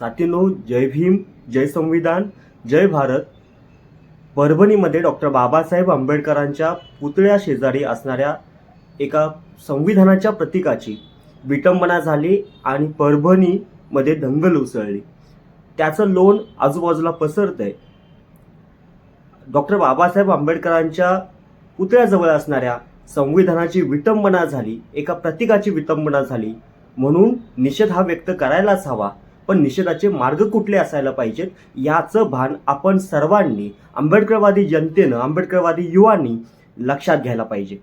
साथीनो जय भीम जय संविधान जय भारत. परभणीमध्ये डॉक्टर बाबासाहेब आंबेडकरांच्या पुतळ्या शेजारी असणाऱ्या एका संविधानाच्या प्रतीकाची विटंबना झाली आणि परभणीमध्ये दंगल उसळली. त्याचं लोण आजूबाजूला पसरत आहे डॉक्टर बाबासाहेब आंबेडकरांच्या पुतळ्याजवळ असणाऱ्या संविधानाची विटंबना झाली एका प्रतीकाची विटंबना झाली म्हणून निषेध हा व्यक्त करायलाच हवा. पण निषेधाचे मार्ग कुठले असायला पाहिजेत याचं भान आपण सर्वांनी आंबेडकरवादी जनतेनं आंबेडकरवादी युवांनी लक्षात घ्यायला पाहिजे.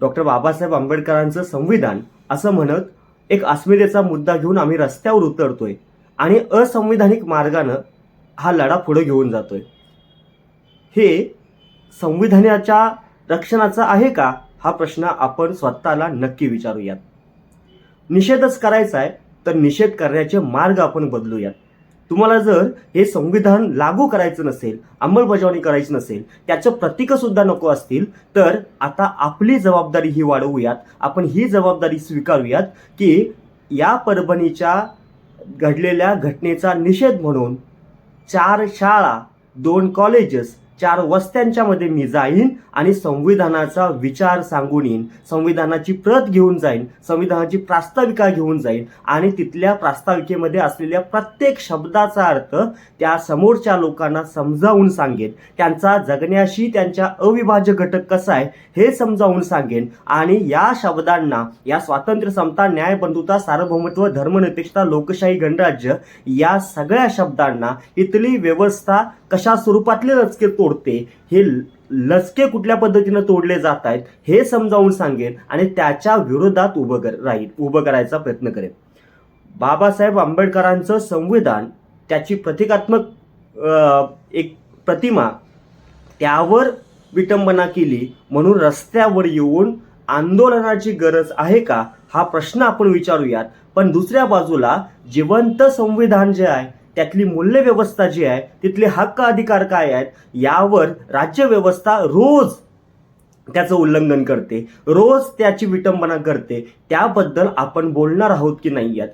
डॉक्टर बाबासाहेब आंबेडकरांचं संविधान असं म्हणत एक अस्मितेचा मुद्दा घेऊन आम्ही रस्त्यावर उतरतोय आणि असंविधानिक मार्गानं हा लढा पुढे घेऊन जातोय. हे संविधानाच्या रक्षणाचा आहे का? हा प्रश्न आपण स्वतःला नक्की विचारूयात. निषेधच करायचा आहे तर निषेध करण्याचे मार्ग आपण बदलूयात. तुम्हाला जर हे संविधान लागू करायचं नसेल अंमलबजावणी करायची नसेल त्याचं प्रतीकसुद्धा नको असतील तर आता आपली जबाबदारी ही वाढवूयात. आपण ही जबाबदारी स्वीकारूयात की या परभणीच्या घडलेल्या घटनेचा निषेध म्हणून चार शाळा दोन कॉलेजेस चार वस्त्यांच्या मध्ये मी जाईन आणि संविधानाचा विचार सांगून येईन. संविधानाची प्रत घेऊन जाईन संविधानाची प्रास्ताविका घेऊन जाईन आणि तिथल्या प्रास्ताविकेमध्ये असलेल्या प्रत्येक शब्दाचा अर्थ त्या समोरच्या लोकांना समजावून सांगेन. त्यांचा जगण्याशी त्यांच्या अविभाज्य घटक कसा आहे हे समजावून सांगेन आणि या शब्दांना या स्वातंत्र्य समता न्याय बंधुता सार्वभौमत्व धर्मनिरपेक्षता लोकशाही गणराज्य या सगळ्या शब्दांना इथली व्यवस्था कशा स्वरूपातले तोड तोडते हे लचके कुठल्या पद्धतीनं तोडले जात आहेत हे समजावून सांगेन आणि त्याच्या विरोधात उभं कर राहील उभं करायचा प्रयत्न करेन. बाबासाहेब आंबेडकरांचं संविधान त्याची प्रतिकात्मक एक प्रतिमा त्यावर विटंबना केली म्हणून रस्त्यावर येऊन आंदोलनाची गरज आहे का हा प्रश्न आपण विचारूयात. पण दुसऱ्या बाजूला जिवंत संविधान जे आहे त्यातली मूल्यव्यवस्था जी आहे तिथले हक्क अधिकार काय आहेत यावर राज्यव्यवस्था रोज त्याचं उल्लंघन करते रोज त्याची विटंबना करते. त्याबद्दल आपण बोलणार आहोत की नाही यात?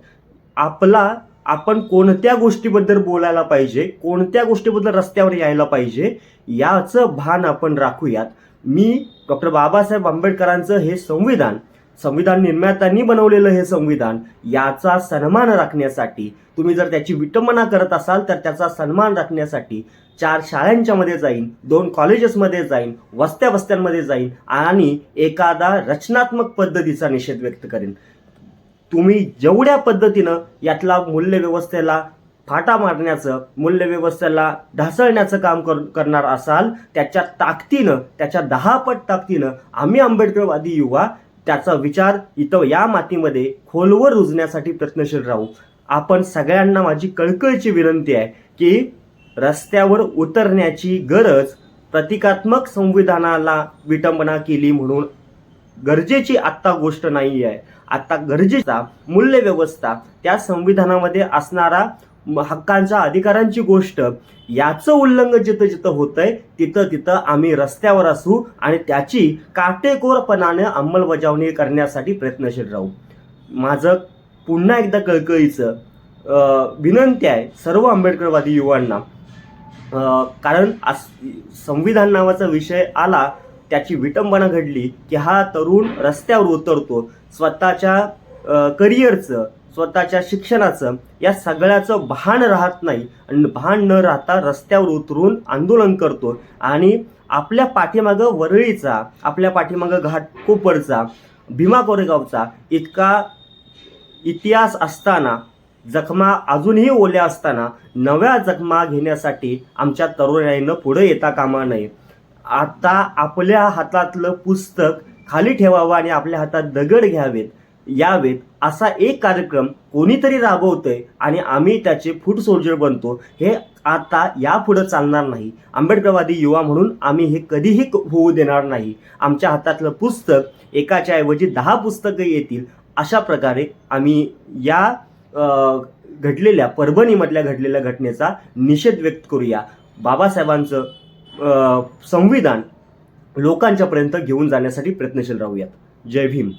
आपला आपण कोणत्या गोष्टीबद्दल बोलायला पाहिजे कोणत्या गोष्टीबद्दल रस्त्यावर यायला पाहिजे याचं भान आपण राखूयात. मी डॉक्टर बाबासाहेब आंबेडकरांचं हे संविधान संविधान निर्मात्यांनी बनवलेलं हे संविधान याचा सन्मान राखण्यासाठी तुम्ही जर त्याची विटंबना करत असाल तर त्याचा सन्मान राखण्यासाठी चार शाळांच्या मध्ये जाईन दोन कॉलेजेसमध्ये जाईन वस्त्या वस्त्यांमध्ये जाईन आणि एखादा रचनात्मक पद्धतीचा निषेध व्यक्त करेन. तुम्ही जेवढ्या पद्धतीनं यातला मूल्यव्यवस्थेला फाटा मारण्याचं मूल्यव्यवस्थेला ढासळण्याचं काम कर करणार असाल त्याच्या ताकदीनं त्याच्या दहा पट ताकदीनं आम्ही आंबेडकरवादी युवा त्याचा विचार इथं या मातीमध्ये खोलवर रुजण्यासाठी प्रयत्नशील राहू. आपण सगळ्यांना माझी कळकळीची विनंती आहे की रस्त्यावर उतरण्याची गरज प्रतिकात्मक संविधानाला विटंबना केली म्हणून गरजेची आत्ता गोष्ट नाही आहे आता गरजेचा मूल्यव्यवस्था त्या संविधानामध्ये असणारा हक्कांच्या अधिकारांची गोष्ट. याचं उल्लंघन जिथं जिथं होतंय तिथं तिथं आम्ही रस्त्यावर असू आणि त्याची काटेकोरपणाने अंमलबजावणी करण्यासाठी प्रयत्नशील राहू. माझं पुन्हा एकदा कळकळीचं विनंती आहे सर्व आंबेडकरवादी युवांना. कारण आस संविधान नावाचा विषय आला त्याची विटंबना घडली की हा तरुण रस्त्यावर उतरतो स्वतःच्या करिअरचं स्वतःच्या शिक्षणाचं या सगळ्याचं भान राहत नाही आणि भान न राहता रस्त्यावर उतरून आंदोलन करतो. आणि आपल्या पाठीमागं वरळीचा आपल्या पाठीमागं घाटकोपरचा भीमा कोरेगावचा इतका इतिहास असताना जखमा अजूनही ओल्या असताना नव्या जखमा घेण्यासाठी आमच्या तरुणाईनं पुढे येता कामा नये. आता आपल्या हातातलं पुस्तक खाली ठेवावं आणि आपल्या हातात दगड घ्यावेत. यावेत असा एक कार्यक्रम कोणीतरी राबवतोय आणि आम्ही त्याचे फूट सोल्जर बनतो हे आता यापुढं चालणार नाही. आंबेडकरवादी युवा म्हणून आम्ही हे कधीही क- होऊ देणार नाही. आमच्या हातातलं पुस्तक एकाच्या ऐवजी दहा पुस्तकं येतील अशा प्रकारे आम्ही या घडलेल्या परभणीमधल्या घडलेल्या घटनेचा निषेध व्यक्त करूया. बाबासाहेबांचं संविधान लोकांच्यापर्यंत घेऊन जाण्यासाठी प्रयत्नशील राहूयात. जय भीम.